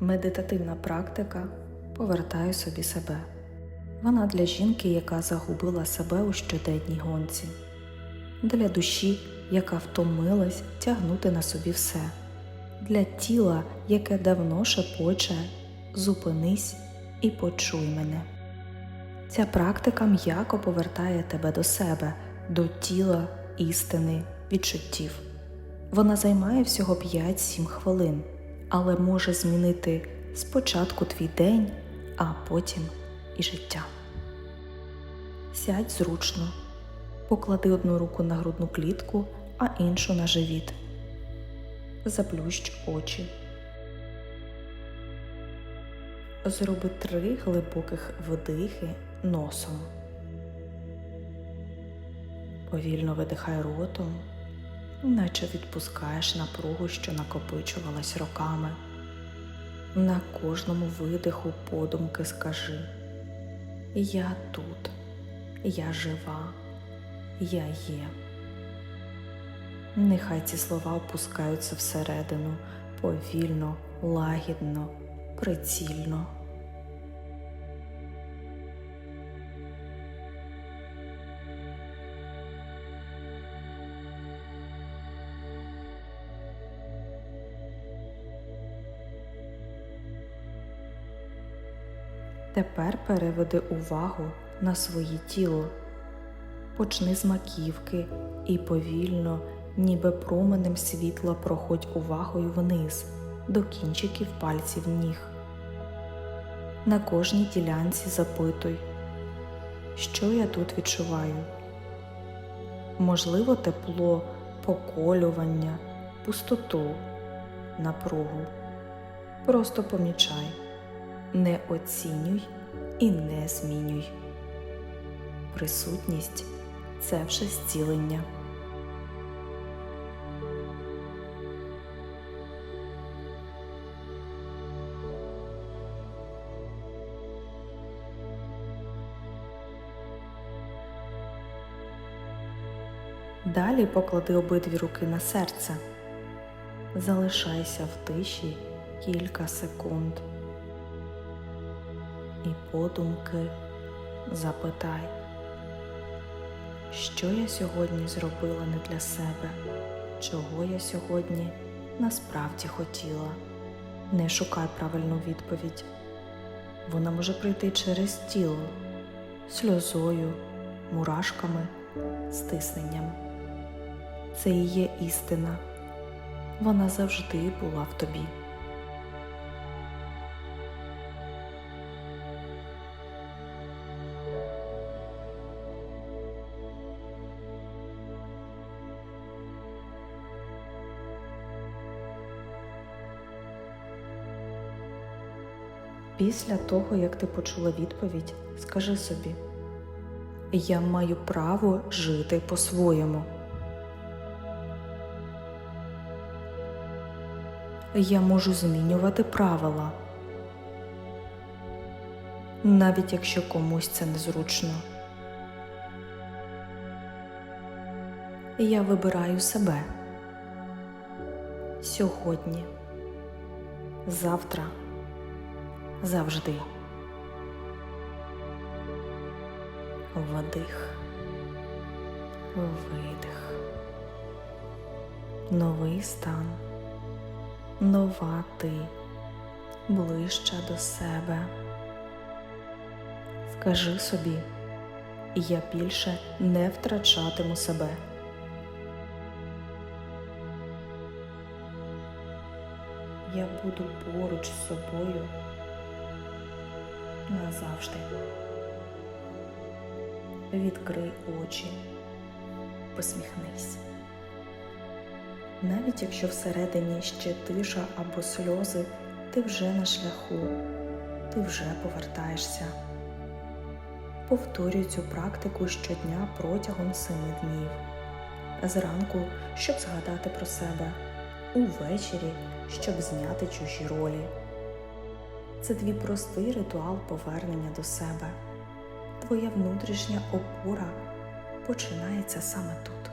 Медитативна практика Повертаю собі себе. Вона для жінки, яка загубила себе у щоденній гонці, для душі, яка втомилась тягнути на собі все, для тіла, яке давно шепоче Зупинись і почуй мене. Ця практика м'яко повертає тебе до себе, до тіла, істини, відчуттів. Вона займає всього 5-7 хвилин, але може змінити спочатку твій день, а потім і життя. Сядь зручно, поклади одну руку на грудну клітку, а іншу на живіт. Заплющ очі. Зроби три глибоких вдихи носом. Повільно видихай ротом, наче відпускаєш напругу, що накопичувалась роками. На кожному видиху подумки скажи Я тут, я жива, я є. Нехай ці слова опускаються всередину повільно, лагідно, прицільно. Тепер переведи увагу на своє тіло. Почни з маківки і повільно, ніби променем світла проходь увагою вниз до кінчиків пальців ніг. На кожній ділянці запитуй, що я тут відчуваю. Можливо, тепло, поколювання, пустоту, напругу. Просто помічай не оцінюй і не змінюй. Присутність це вже зцілення. Далі поклади обидві руки на серце. Залишайся в тиші кілька секунд і подумки запитай, що я сьогодні зробила не для себе, чого я сьогодні насправді хотіла. Не шукай правильну відповідь. Вона може прийти через тіло, сльозою, мурашками, стисненням. Це і є істина. Вона завжди була в тобі. Після того, як ти почула відповідь, скажи собі: Я маю право жити по-своєму. Я можу змінювати правила, навіть якщо комусь це незручно. Я вибираю себе сьогодні, завтра завжди. Вдих, видих, новий стан, нова ти, ближча до себе. Скажи собі, я більше не втрачатиму себе. Я буду поруч з собою назавжди. Відкрий очі, посміхнись. Навіть якщо всередині ще тиша або сльози, ти вже на шляху, ти вже повертаєшся. Повторюй цю практику щодня протягом семи днів. Зранку, щоб згадати про себе, увечері, щоб зняти чужі ролі. Це твій простий ритуал повернення до себе. Твоя внутрішня опора починається саме тут.